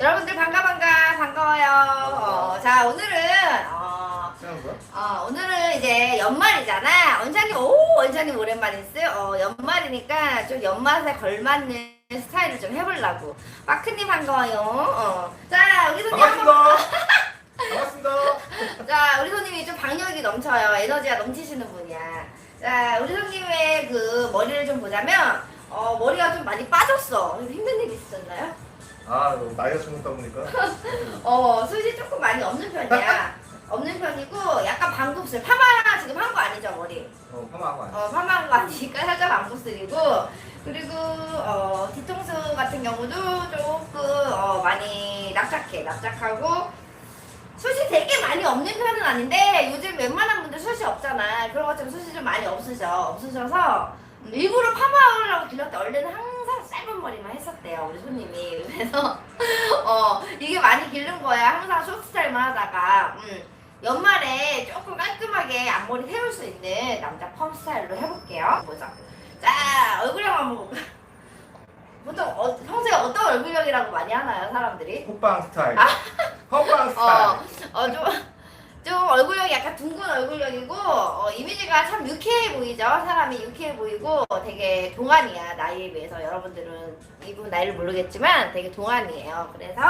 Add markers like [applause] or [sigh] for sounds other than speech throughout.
여러분들 반가 반가 반가워요. 어, 자 오늘은 어? 어, 오늘은 이제 연말이잖아. 원장님 오 원장님 오랜만이었어요. 어, 연말이니까 좀 연말에 걸맞는 스타일을 좀 해보려고. 마크님 반가워요. 어. 자 우리 손님 한번 반갑습니다. 반갑습니다. [laughs] 자, 우리 손님이 좀 박력이 넘쳐요. 에너지가 넘치시는 분이야. 자, 우리 손님의 그 머리를 좀 보자면, 어, 머리가 좀 많이 빠졌어. 힘든 일 있었나요? 아, 나이가 좀 먹다 보니까. [laughs] 어, 숱이 조금 많이 없는 편이야. 없는 편이고, 약간 방곱슬. 파마 지금 한 거 아니죠, 머리? 어, 파마한 거 아니야? 어, 파마한 거 아니니까 살짝 방곱슬이고, 그리고, 어, 뒤통수 같은 경우도 조금, 어, 많이 납작해. 납작하고, 숱이 되게 많이 없는 편은 아닌데 요즘 웬만한 분들 숱이 없잖아. 그런 것처럼 숱이 좀 많이 없으셔. 없으셔서 음, 일부러 파마하려고 길렀대. 원래는 항상 짧은 머리만 했었대요. 우리 손님이. 그래서 [laughs] 어 이게 많이 기른 거야. 항상 쇼트 스타일만 하다가 음, 연말에 조금 깔끔하게 앞머리 세울 수 있는 남자 펌 스타일로 해볼게요. 보자. 자 얼굴형 한번 볼까? [laughs] 보통 어, 평소에 어떤 얼굴형이라고 많이 하나요, 사람들이? 호빵 스타일. 아. 호빵 [laughs] 스타일. 어, 어, 좀, 좀 얼굴형이 약간 둥근 얼굴형이고, 어, 이미지가 참 유쾌해 보이죠? 사람이 유쾌해 보이고, 되게 동안이야, 나이에 비해서. 여러분들은 이분 나이를 모르겠지만 되게 동안이에요. 그래서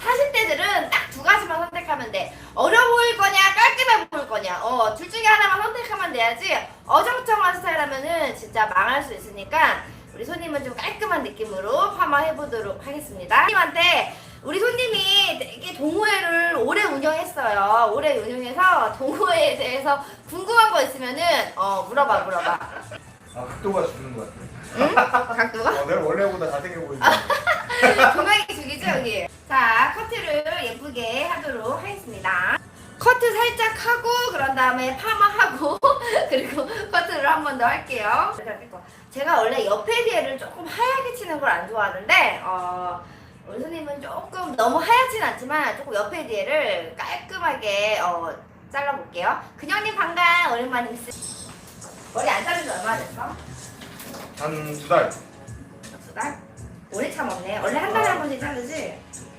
40대들은 딱 두 가지만 선택하면 돼. 어려 보일 거냐, 깔끔해 보일 거냐. 어, 둘 중에 하나만 선택하면 돼야지, 어정쩡한 스타일 하면은 진짜 망할 수 있으니까, 우리 손님은 좀 깔끔한 느낌으로 파마 해 보도록 하겠습니다. 손님한테 우리 손님이 되게 동호회를 오래 운영했어요. 오래 운영해서 동호회에 대해서 궁금한 거 있으면은 어 물어봐 물어봐. 아, 각도가 죽는 것 같아. 응? 각도가? 어, 내가 원래보다 잘생겨 보이지. [laughs] 조명이 죽이죠 여기. 자 커트를 예쁘게 하도록 하겠습니다. 커트 살짝 하고 그런 다음에 파마하고 [laughs] 그리고 커트를 한 번 더 할게요. 제가 원래 옆에 뒤에를 조금 하얗게 치는 걸 안 좋아하는데 어, 우리 손님은 조금 너무 하얗진 않지만 조금 옆에 뒤에를 깔끔하게 어, 잘라볼게요. 근영님 반가 오랜만입니다. 머리 안 자른 지 얼마나 됐어? 한 두 달. 두 달? 오래 참았네. 원래 한 달에 한 번씩 자르지?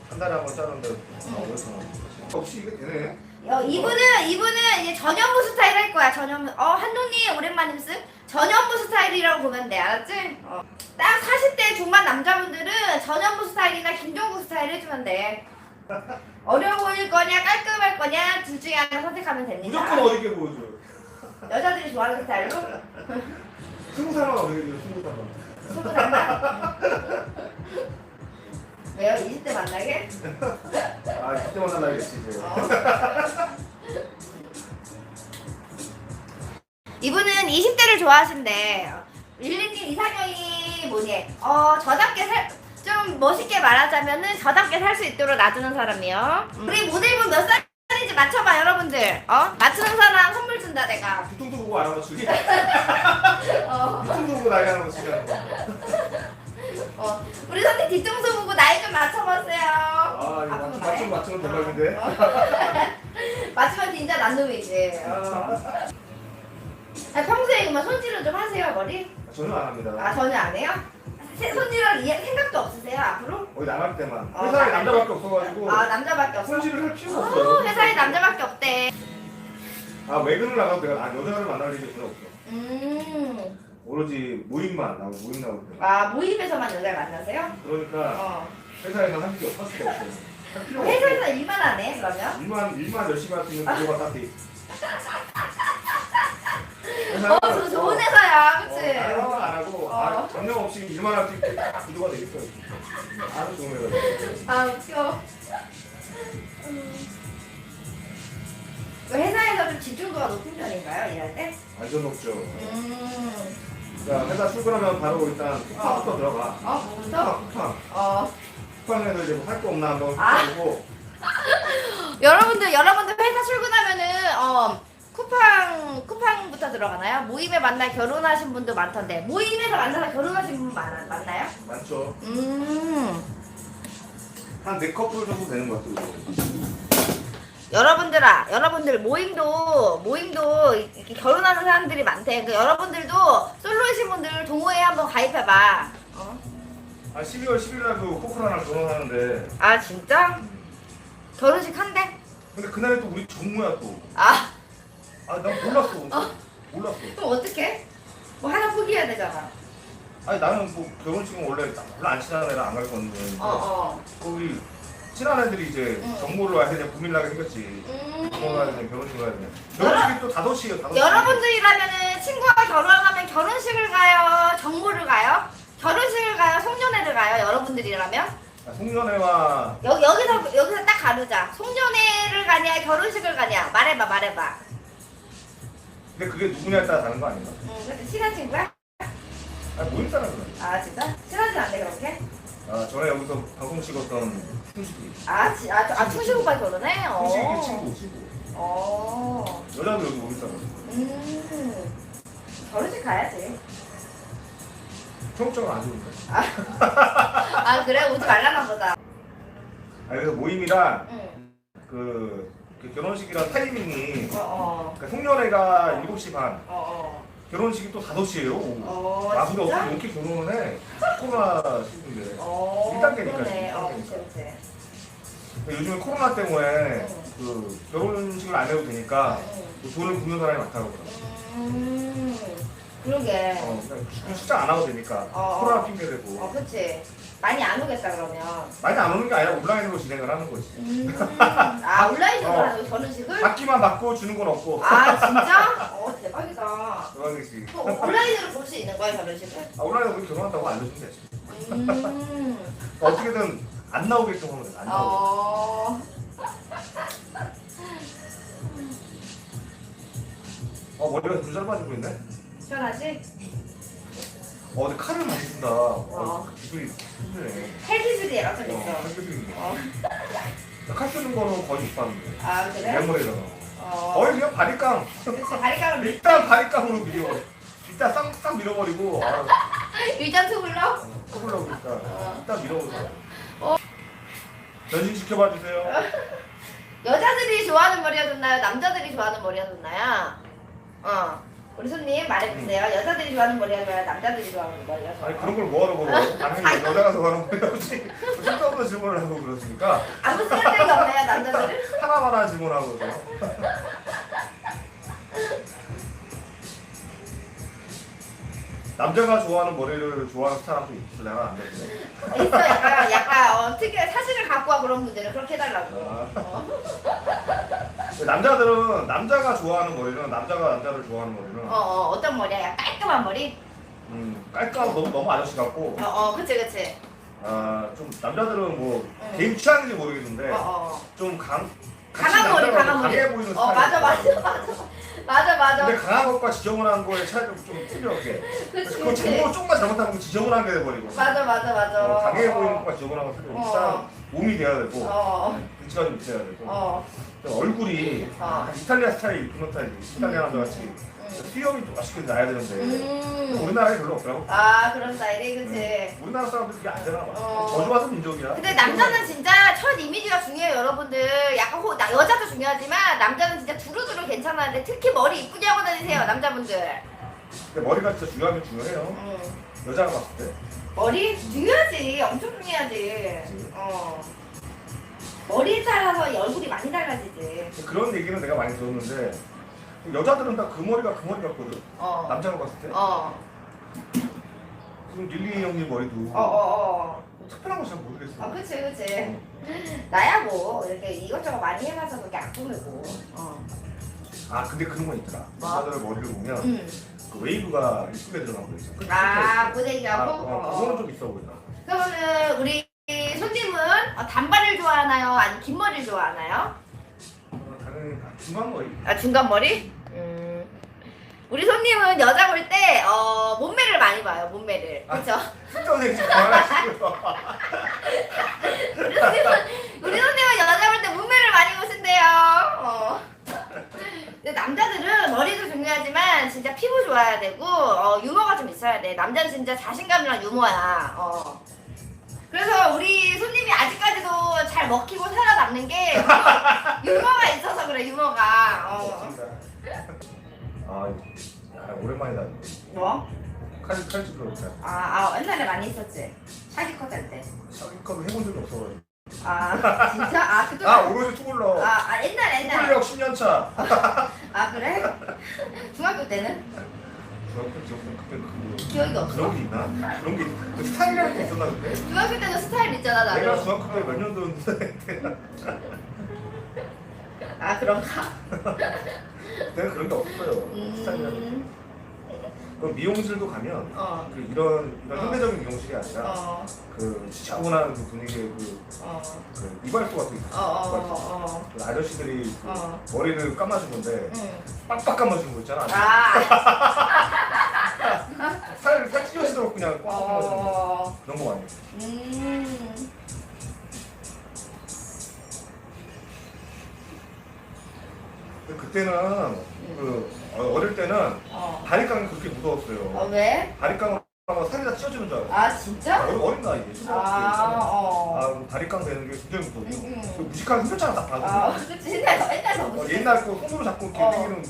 한 달에 한 번 자르는데. 아, 오랫동안. 혹시 이게 되네? 어, 이분은 이분은 이제 전현무 스타일 할 거야. 전현무. 어 한동님 오랜만임스. 전현무 스타일이라고 보면 돼. 알았지? 어. 딱 40대 중반 남자분들은 전현무 스타일이나 김종국 스타일 해주면 돼. 어려 보일 거냐 깔끔할 거냐 둘 중에 하나 선택하면 됩니다. 무조건 어디게 보여줘. 여자들이 좋아하는 스타일로. 스무 살만 어디게 보여줘, 스무 살만. 스무 살만. 왜요? 20대 만나게? 아, 그때만 살아야겠지, 이제. 어. 이분은 20대를 좋아하신대. 릴리님 이상형이 뭐니? 어, 저답게 살, 좀 멋있게 말하자면은 저답게 살 수 있도록 놔주는 사람이요. 우리 모델분 몇 살인지 맞춰봐, 여러분들. 어? 맞추는 사람 선물 준다, 내가. 뒤통수 보고 죽이. [laughs] 어, 뒤통수 보고 나이 거. 어. 우리 선생 뒤통수 보고 나이 좀 맞춰보세요. 아, 이거. 맞춤, 맞추면 대박인데? 어. [laughs] 맞추면 진짜 난놈이지. 어. 아, 평소에 그만 손질을 좀 하세요, 머리? 전혀 안 합니다. 아 전혀 안 해요? 세- 손질할 이해- 생각도 없으세요 앞으로? 거의 나갈 때만. 어, 회사에 나갈 남자밖에 없어가지고. 아 남자밖에 없어? 손질을 할 필요가 어, 없어요. 회사에 남자밖에 없대 아 외근을 나가도 내가 아, 여자를 만날 일이 전혀 없어. 음아 오로지 모임만 나오고 모임 나올 때. 모임에서만 여자를 만나세요? 그러니까 어 회사에서 할 일이 없을 수 없어요. 할 필요가 회사에서. 일만 하네 그러면? 일만 일만 열심히 할 수 있는 [laughs] 구조가 딱 돼. 있어. 어 저 좋은 회사야 어, 그치? 다른 회사 안 하고 어. 아, 전혀 없이 일만 할수 있게 딱 구조가 돼 있어요. 아주 좋은 회사예요. 아 웃겨 음. 그 회사에서 좀 집중도가 높은 편인가요 일할 때? 완전 높죠. 음 그러니까 회사 출근하면 바로 일단 쿠팡부터 들어가. 어? 뭐부터? 쿠팡, 쿠팡. 어 쿠팡에서 이제 뭐할거 없나 한번 아. 보고 [laughs] 여러분들 여러분들 회사 출근하면은 어 쿠팡 쿠팡부터 들어가나요? 모임에 만나 결혼하신 분도 많던데 모임에서 만나서 결혼하신 분 많아, 많나요? 많죠. 음 한 네 커플 정도 되는 것 같아요. 여러분들아 여러분들 모임도 모임도 이렇게 결혼하는 사람들이 많대. 그 여러분들도 솔로이신 분들 동호회 한번 가입해봐. 어? 아 12월 10일 날도 코코라랑 결혼하는데 아 진짜? 결혼식 한대? 근데 그날에 또 우리 정모야 또. 아 아 난 몰랐어. 몰랐어. 그럼 어떡해? 뭐 하나 포기해야 되잖아 아니 나는 뭐 결혼식은 원래 별로 안 친한 애랑 안 갈 건데. 어 어 거기 친한 애들이 이제 응. 정모를 와야 되냐 고민나게 생겼지. 음. 결혼을 해야 되냐 결혼식을 해야 되냐. 결혼식이 또 5시에요 5시. 여러분들이라면은 친구가 결혼하면 결혼식을 가요? 정모를 가요? 결혼식을 가요? 송년회를 가요? 여러분들이라면? 아, 송년회와 여기, 여기서, 여기서 딱 가르자. 송년회를 가냐? 결혼식을 가냐? 말해봐, 말해봐. 근데 그게 누구냐에 따라 다른 거 아닌가? 응, 친한 친구야? 아 모임 사람 그래. 아, 진짜? 친하진 않네, 그렇게? 아 전에 여기서 방송 찍었던 충식이. 아, 지, 아, 아 충식 오빠 결혼해? 어. 충식이 친구 친구. 어. 여자도 여기 모임 사람. 음. 결혼식 가야지. 청국장은 안 좋은데. 아, 그래? 오지 말라나 보다. 아 그래서 모임이랑 응. 그, 그 결혼식이랑 타이밍이 어, 어. 그러니까 송년회가 7시 반, 어, 어. 결혼식이 또 5시에요. 오후. 어, 아, 근데 진짜? 어떻게 이렇게 결혼을 해? 코로나 시즌인데. 어. 일 단계니까, 그러네. 일 어. 그치, 그치. 요즘에 코로나 때문에 응. 그 결혼식을 안 해도 되니까 응. 뭐 돈을 붓는 사람이 많다고 그러더라고. 음, 그러게. 어, 그러니까 출장 안 하고 되니까 어. 코로나 핑계 대고 어, 그치. 많이 안 오겠다, 그러면. 많이 안 오는 게 아니라 온라인으로 진행을 하는 거지. 음, [laughs] 아, 온라인으로 어. 하는 거, 결혼식을? 받기만 받고 주는 건 없고. 아, 진짜? 어, 대박이다. 그거지. 또 온라인으로 볼 수 있는 거야, 결혼식을? 아, 온라인으로 우리 결혼한다고 알려주면 되지. 음, [laughs] 어떻게든 안 나오게끔 하면 돼. 안 나오게. 어, 어 머리가 좀 짧아지고 있네. 시원하지? 어 근데 칼을 많이 쓴다. 어, 기술이 힘드네. 헬기술이에요, 좀 어, 있어. 칼 기술이. 어, 칼 쓰는 거는 거의 못 봤는데. 아, 그래? 메모리잖아. 어, 거의 그냥 바리깡. 그치, 바리깡을 밀, 일단 바리깡으로 밀어. 일단 싹싹 밀어버리고. 아, [laughs] 일단 투블러? 어, 그러니까. 어. 일단 밀어버려. 어. 변신 지켜봐 주세요. [laughs] 여자들이 좋아하는 머리가 좋나요? 남자들이 좋아하는 머리가 좋나요? 어, 우리 손님 말해주세요. 여자들이 좋아하는 머리가 좋아요? 남자들이 좋아하는 머리가 좋아요? 아니 그런 걸 뭐하러 물어? 당연히 [laughs] 여자가 좋아하는 거야지. 쓸데없는 질문을 하고 그러시니까 아무 쓸데가 없나요, 남자들은? [laughs] 하나만 하나 질문하고 그래요. 남자가 좋아하는 머리를 좋아하는 사람도 내가 안 되는데. 있어, 약간, 약간, 어, 특이한 사진을 갖고 와 그런 분들은 그렇게 해달라고. 어. 남자들은 남자가 좋아하는 머리는 남자가 남자를 좋아하는 머리는 어, 어, 어떤 머리야? 깔끔한 머리? 음, 깔끔하고 너무 너무 아저씨 같고 어, 어, 그치, 그치. 아 좀 남자들은 뭐 응. 개인 취향인지 모르겠는데 어, 어. 좀강 강한 머리, 강한 머리. 강해 보이는 어, 스타일. 맞아, 맞아, 맞아. 맞아, 맞아. 근데 강한 것과 지저분한 거의 차이가 좀 틀려 이게. 그치, 그거 그치. 정보 조금만 잘못하면 지저분한 게 돼버리고. 맞아, 맞아, 맞아. 어, 강해 보이는 어, 것과 지저분한 거 틀려. 어. 몸이 돼야 되고 어, 눈치가 좀 있어야 되고 어. 얼굴이 어. 약간 이탈리아 스타일. 이탈리아 남자 같이 음. 수염이 좀 맛있게 나야 되는데 음. 우리나라에 별로 없더라고. 아, 그런 스타일이, 그치. 우리나라 사람들 그게 안 되나 봐. 어. 저주받은 민족이야. 근데 남자는 진짜 첫 이미지가 중요해요, 여러분들. 약간 호, 나, 여자도 중요하지만 남자는 진짜 두루두루 괜찮았는데 특히 머리 이쁘게 하고 다니세요, 남자분들. 근데 머리가 진짜 중요하면 중요해요. 음. 여자가 봤을 때. 머리 중요하지, 엄청 중요하지. 어. 머리에 따라서 얼굴이 많이 달라지지. 그런 얘기는 내가 많이 들었는데 여자들은 다 그 머리가 그 머리 같거든. 어. 남자가 봤을 때. 어. 지금 릴리 형님 머리도 어, 어, 어. 특별한 거잘 모르겠어. 어, 그치, 그치. [laughs] 나야 뭐, 이렇게 이것저것 많이 해봐서 그렇게 안 꾸미고. 어. 아 근데 그런 거 있더라. 뭐? 여자들 머리를 보면 음. 그 웨이브가 이쁘게 들어간 거 있어. 끝- 아. 아, 고데기하고? 어, 어. 그거는 좀 있어 보인다. 그러면은 우리 손님은 어, 단발을 좋아하나요? 아니 긴 머리를 좋아하나요? 중간 머리. 아 중간 머리? 음. 우리 손님은 여자 볼 때 어, 몸매를 많이 봐요. 몸매를. 그렇죠? 좀 그만하시고요. [laughs] 우리 손님은 우리 손님은 여자 볼 때 몸매를 많이 보신대요. 어. 근데 남자들은 머리도 중요하지만 진짜 피부 좋아야 되고 어, 유머가 좀 있어야 돼. 남자는 진짜 자신감이랑 유머야. 어. 그래서 우리 손님이 아직까지도 잘 먹히고 살아 남는 게 유머- [laughs] 유머가 있어서 그래 유머가. 어. 아, 야, 오랜만이다. 뭐? 칼 칼집 그렇게. 아, 아 옛날에 많이 있었지. 샤기 컷 할 때. 샤기컵을 해본 적이 없어가지고. 아 진짜? 아 그때. 아 오로지 투블럭. 아, 아 옛날 옛날. 투블럭 10년 차. [laughs] 아 그래? 중학교 때는 중학교 기억은 그때 그 기억이 없어. 그런 게 있나? 그런 게 그 스타일이라는 게 있었나 그때? 중학교 때는 스타일 있잖아 내가 나도. 중학교 때 몇 년도였는데 아 그런가? [laughs] 내가 그런 게 없었어요. 스타일이라는 게. 음. 그 미용실도 가면 어. 그 이런 이런 어. 현대적인 미용실이 아니라 어. 그 지저분한 그 분위기의 그, 어. 그 이발소 같은 게 어. 있어요. 어. 이발소. 어. 그 아저씨들이 그 어. 머리를 감아주는데 응. 빡빡 감아주는 거 있잖아. 아. [laughs] 그냥 꽉 거. 어. 그런 거 많이. 음. 근데 그때는 그 어- 어릴 때는 어. 바리깡이 그렇게 무서웠어요. 어 왜? 바리깡 하면 살이 다 찢어지는 줄 알았어. 아 진짜? 어린, 어린 나이에 아. 초등학교 어. 아, 그 바리깡 되는 게 굉장히 무서워. 응, 응. 그 무식하게 생겼잖아, 딱 봐도. 아 그치 옛날 옛날 더 어, 옛날 거 손으로 잡고 이렇게 어. 어. 보면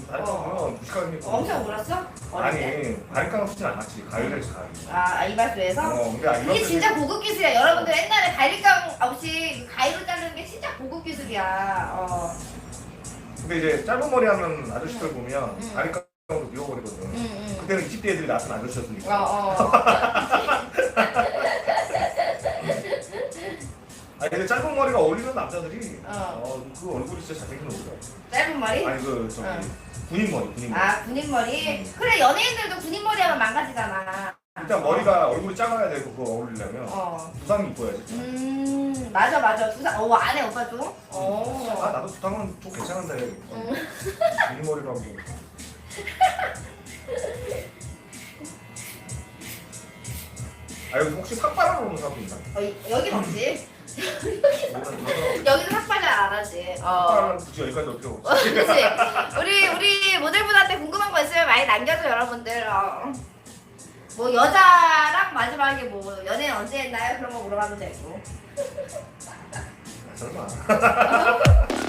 무식하게 생겼고. 엄청 울었어? 어릴 때? 아니, 바리깡 쓰진 않았지. 가위를 가위. 아 이발소에서? 어, 근데 아, 이게 이발소에 진짜 고급 기술이야. 여러분들 옛날에 가위감 없이 가위로 자르는 게 진짜 고급 기술이야. 어. 근데 이제 짧은 머리 하면 아저씨들 보면 응. 바리깡 으로 미워버리거든. 응, 응. 그때는 20대 애들이 나한테 어, 아저씨였으니까. 어. [laughs] 아니, 근데 짧은 머리가 어울리는 남자들이 어. 어, 그 얼굴이 진짜 잘생긴 얼굴이야. 짧은 머리? 아니, 그, 저기, 응. 군인 머리, 군인 머리. 아, 군인 머리? 그래, 연예인들도 군인 머리 하면 망가지잖아. 일단 머리가 얼굴이 작아야 되고 그거 어울리려면 어. 두상이 이뻐야지. 음, 맞아, 맞아. 두상, 어, 안해, 오빠 좀? 아 어. 나도 두상은 좀 괜찮은데 음. 긴 머리로 하고 아 여기 혹시 삭발하러 오는 사람도 있나? 어, 이- 여긴 없지. 여기는 여기는 삭발을 안 하지. 어. 굳이 여기까지 어떻게 오지? 그치? 우리, 우리 모델분한테 궁금한 거 있으면 많이 남겨줘, 여러분들. 어. 뭐, 여자랑 마지막에 뭐, 연애 언제 했나요? 그런 거 물어봐도 되고. 설마 [laughs]